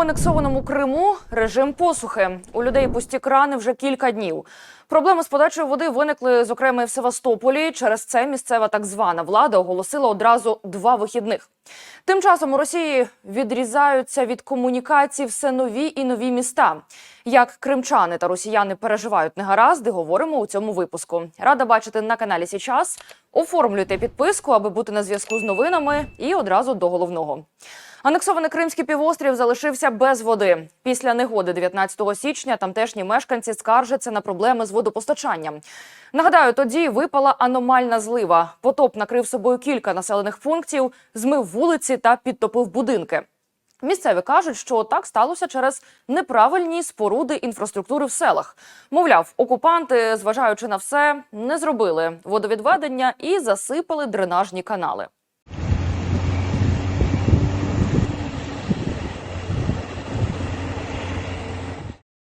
Анексованому Криму режим посухи. У людей пусті крани вже кілька днів. Проблеми з подачею води виникли, зокрема, і в Севастополі. Через це місцева так звана влада оголосила одразу два вихідних. Тим часом у Росії відрізаються від комунікацій все нові і нові міста. Як кримчани та росіяни переживають негаразди, говоримо у цьому випуску. Рада бачити на каналі Січас. Оформлюйте підписку, аби бути на зв'язку з новинами, і одразу до головного. Анексований Кримський півострів залишився без води. Після негоди 19 січня тамтешні мешканці скаржаться на проблеми з водопостачанням. Нагадаю, тоді випала аномальна злива. Потоп накрив собою кілька населених пунктів, змив вулиці та підтопив будинки. Місцеві кажуть, що так сталося через неправильні споруди інфраструктури в селах. Мовляв, окупанти, зважаючи на все, не зробили водовідведення і засипали дренажні канали.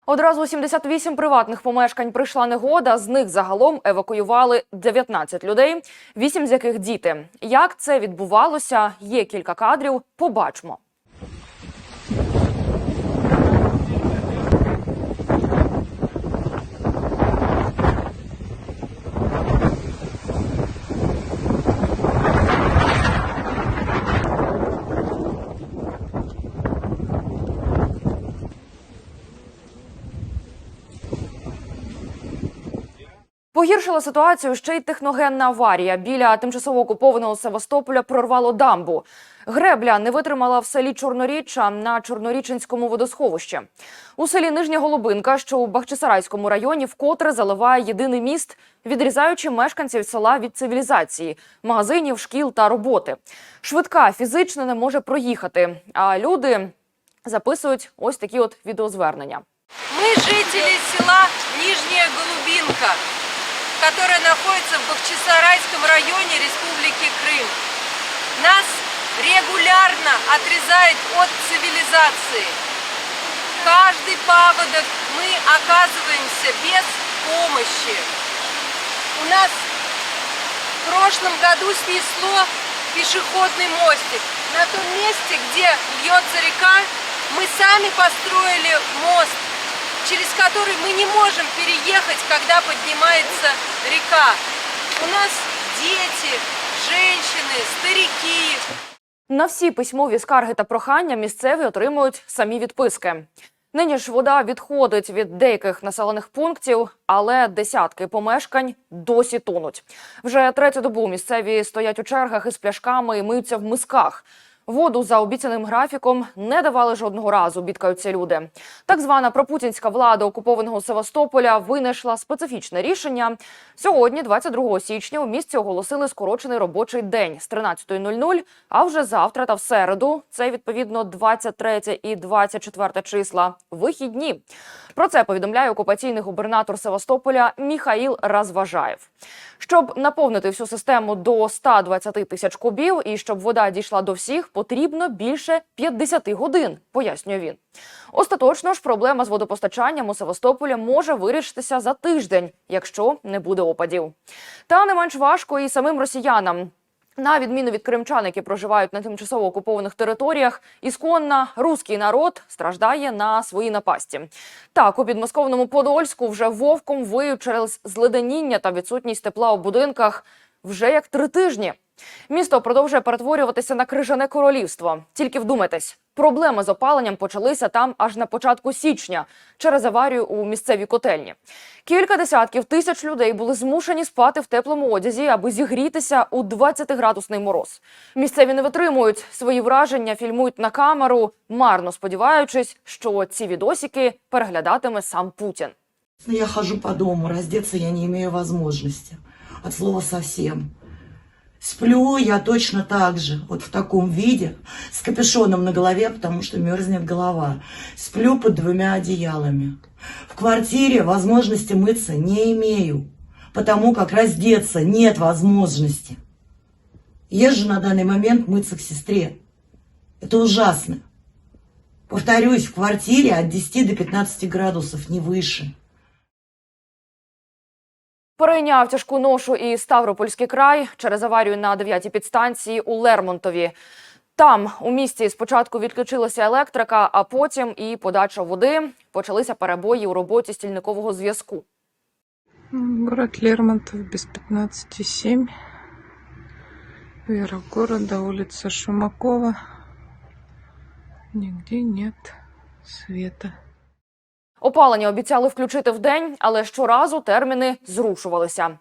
Одразу 78 приватних помешкань прийшла негода. З них загалом евакуювали 19 людей, 8 з яких діти. Як це відбувалося? Є кілька кадрів. Побачимо. Погіршила ситуацію ще й техногенна аварія. Біля тимчасово окупованого Севастополя прорвало дамбу. Гребля не витримала в селі Чорноріччя на Чорноріченському водосховищі. У селі Нижня Голубинка, що у Бахчисарайському районі, вкотре заливає єдиний міст, відрізаючи мешканців села від цивілізації, магазинів, шкіл та роботи. Швидка фізично не може проїхати. А люди записують ось такі от відеозвернення. Мы жители села Нижняя Голубинка, которое находится в Бахчисарайском районе Республики Крым. Нас регулярно отрезает от цивилизации. Каждый паводок мы оказываемся без помощи. У нас в прошлом году снесло пешеходный мостик. На том месте, где льется река, мы сами построили мост, через который мы не можем переехать, когда поднимается река. У нас дети, женщины, старики. На всі письмові скарги та прохання місцеві отримують самі відписки. Нині ж вода відходить від деяких населених пунктів, але десятки помешкань досі тонуть. Вже третю добу місцеві стоять у чергах із пляшками і миються в мисках. Воду за обіцяним графіком не давали жодного разу, бідкаються люди. Так звана пропутінська влада окупованого Севастополя винайшла специфічне рішення. Сьогодні, 22 січня, у місті оголосили скорочений робочий день з 13.00, а вже завтра та в середу, це відповідно 23 і 24 числа, вихідні. Про це повідомляє окупаційний губернатор Севастополя Міхаїл Разважаєв. Щоб наповнити всю систему до 120 тисяч кубів і щоб вода дійшла до всіх, потрібно більше 50 годин, пояснює він. Остаточно ж проблема з водопостачанням у Севастополі може вирішитися за тиждень, якщо не буде опадів. Та не менш важко і самим росіянам. На відміну від кримчан, які проживають на тимчасово окупованих територіях, ісконна руський народ страждає на свої напасті. Так, у підмосковному Подольську вже вовком виють через зледеніння та відсутність тепла у будинках вже як три тижні. Місто продовжує перетворюватися на крижане королівство. Тільки вдумайтесь, проблеми з опаленням почалися там аж на початку січня через аварію у місцевій котельні. Кілька десятків тисяч людей були змушені спати в теплому одязі, аби зігрітися у 20-градусний мороз. Місцеві не витримують свої враження, фільмують на камеру, марно сподіваючись, що ці відосики переглядатиме сам Путін. Я хожу по дому, раздеться я не имею возможности. От слова совсем. Сплю я точно так же, вот в таком виде, с капюшоном на голове, потому что мерзнет голова. Сплю под двумя одеялами. В квартире возможности мыться не имею, потому как раздеться нет возможности. Езжу на данный момент мыться к сестре. Это ужасно. Повторюсь, в квартире от 10 до 15 градусов, не выше. Перейняв тяжку ношу і Ставропольський край через аварію на 9-й підстанції у Лермонтові. Там у місті спочатку відключилася електрика, а потім і подача води. Почалися перебої у роботі стільникового зв'язку. Город Лермонтов без 15,7. Вера города, улица Шумакова. Нигде нет света. Опалення обіцяли включити в день, але щоразу терміни зрушувалися.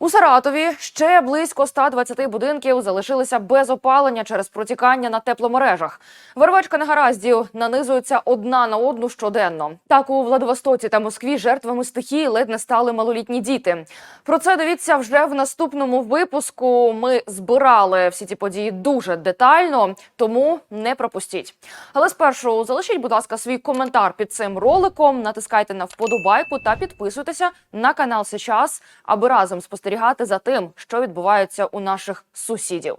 У Саратові ще близько 120 будинків залишилися без опалення через протікання на тепломережах. Вервечка негараздів нанизуються одна на одну щоденно. Так у Владивостоці та Москві жертвами стихії ледь не стали малолітні діти. Про це дивіться вже в наступному випуску. Ми збирали всі ці події дуже детально, тому не пропустіть. Але спершу залишіть, будь ласка, свій коментар під цим роликом. Натискайте на вподобайку та підписуйтеся на канал Сейчас, аби разом спостерігати за тим, що відбувається у наших сусідів.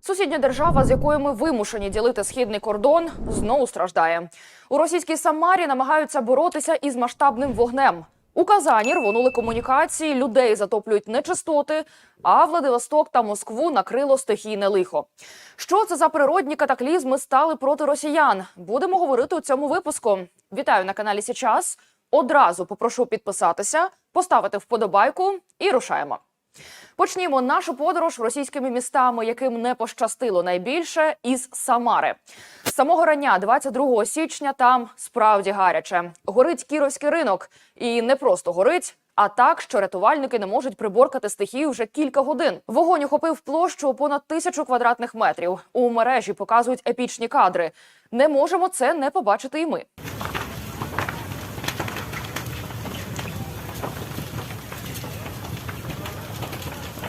Сусідня держава, з якою ми вимушені ділити східний кордон, знову страждає. У російській Самарі намагаються боротися із масштабним вогнем. У Казані рвонули комунікації, людей затоплюють нечистоти, а Владивосток та Москву накрило стихійне лихо. Що це за природні катаклізми стали проти росіян? Будемо говорити у цьому випуску. Вітаю на каналі Січас. Одразу попрошу підписатися, поставити вподобайку і рушаємо. Почнімо нашу подорож російськими містами, яким не пощастило найбільше, із Самари. З самого рання, 22 січня, там справді гаряче. Горить Кіровський ринок, і не просто горить. А так, що рятувальники не можуть приборкати стихію вже кілька годин. Вогонь охопив площу понад тисячу квадратних метрів. У мережі показують епічні кадри. Не можемо це не побачити і ми.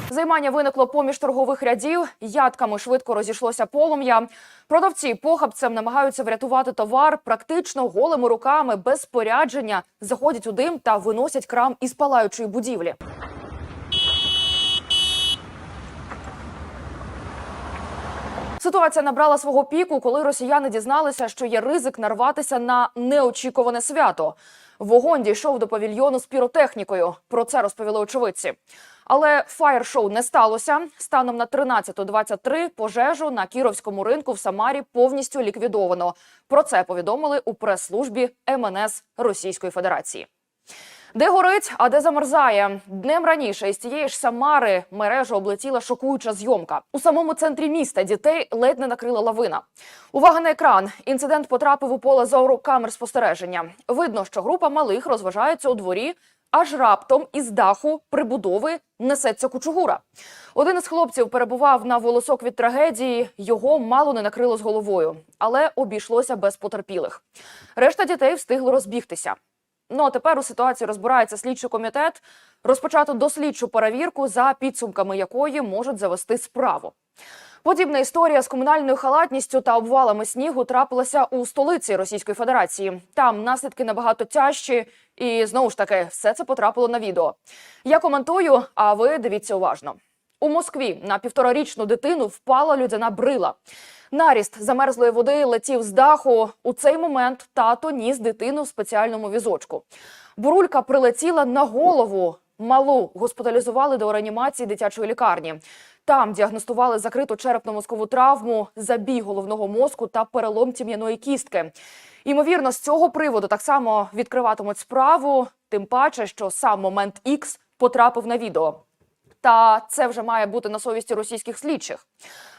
Займання виникло поміж торгових рядів. Ядками швидко розійшлося полум'я. Продавці похабцем намагаються врятувати товар практично голими руками, без спорядження, заходять у дим та виносять крам із палаючої будівлі. Ситуація набрала свого піку, коли росіяни дізналися, що є ризик нарватися на неочікуване свято. Вогонь дійшов до павільйону з піротехнікою. Про це розповіли очевидці. Але фаєр-шоу не сталося. Станом на 13.23 пожежу на Кіровському ринку в Самарі повністю ліквідовано. Про це повідомили у прес-службі МНС Російської Федерації. Де горить, а де замерзає. Днем раніше із цієї ж Самари мережу облетіла шокуюча зйомка. У самому центрі міста дітей ледь не накрила лавина. Увага на екран. Інцидент потрапив у поле зору камер спостереження. Видно, що група малих розважається у дворі. Аж раптом із даху прибудови несеться кучугура. Один із хлопців перебував на волосок від трагедії. Його мало не накрило з головою, але обійшлося без потерпілих. Решта дітей встигли розбігтися. Ну а тепер у ситуації розбирається слідчий комітет. Розпочато дослідчу перевірку, за підсумками якої можуть завести справу. Подібна історія з комунальною халатністю та обвалами снігу трапилася у столиці Російської Федерації. Там наслідки набагато тяжчі, і знову ж таки все це потрапило на відео. Я коментую, а ви дивіться уважно. У Москві на півторарічну дитину впала людяна брила. Наріст замерзлої води летів з даху. У цей момент тато ніс дитину в спеціальному візочку. Бурулька прилетіла на голову. Малу госпіталізували до реанімації дитячої лікарні. Там діагностували закриту черепно-мозкову травму, забій головного мозку та перелом тім'яної кістки. Ймовірно, з цього приводу так само відкриватимуть справу, тим паче, що сам момент Ікс потрапив на відео. Та це вже має бути на совісті російських слідчих.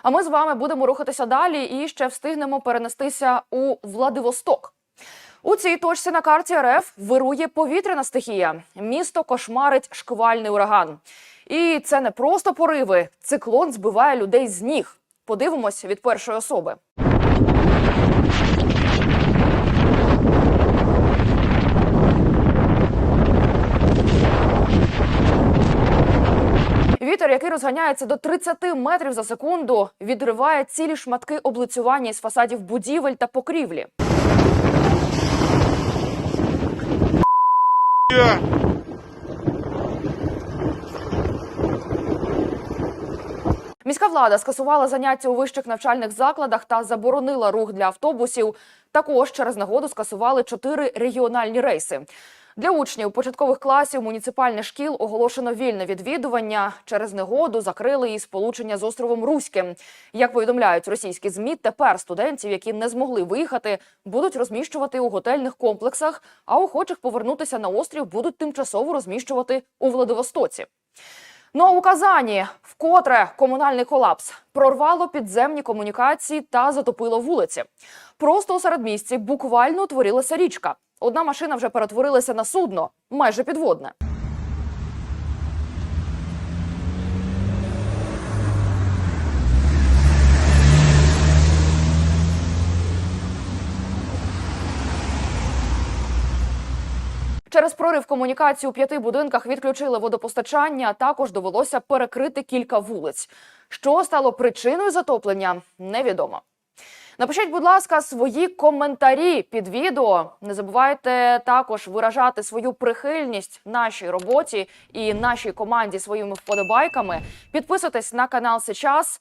А ми з вами будемо рухатися далі і ще встигнемо перенестися у Владивосток. У цій точці на карті РФ вирує повітряна стихія. Місто кошмарить шквальний ураган. І це не просто пориви. Циклон збиває людей з ніг. Подивимось від першої особи. Вітер, який розганяється до 30 метрів за секунду, відриває цілі шматки облицювання із фасадів будівель та покрівлі. Міська влада скасувала заняття у вищих навчальних закладах та заборонила рух для автобусів. Також через нагоду скасували чотири регіональні рейси. Для учнів початкових класів муніципальних шкіл оголошено вільне відвідування. Через негоду закрили і сполучення з островом Руським. Як повідомляють російські змі, тепер студентів, які не змогли виїхати, будуть розміщувати у готельних комплексах, а охочих повернутися на острів будуть тимчасово розміщувати у Владивостоці. Ну а у Казані вкотре комунальний колапс прорвало підземні комунікації та затопило вулиці. Просто у середмісті буквально утворилася річка. Одна машина вже перетворилася на судно, майже підводне. Через прорив комунікації у п'яти будинках відключили водопостачання. а Також довелося перекрити кілька вулиць. Що стало причиною затоплення, невідомо. Напишіть, будь ласка, свої коментарі під відео. Не забувайте також виражати свою прихильність нашій роботі і нашій команді своїми вподобайками. Підписуйтесь на канал сейчас.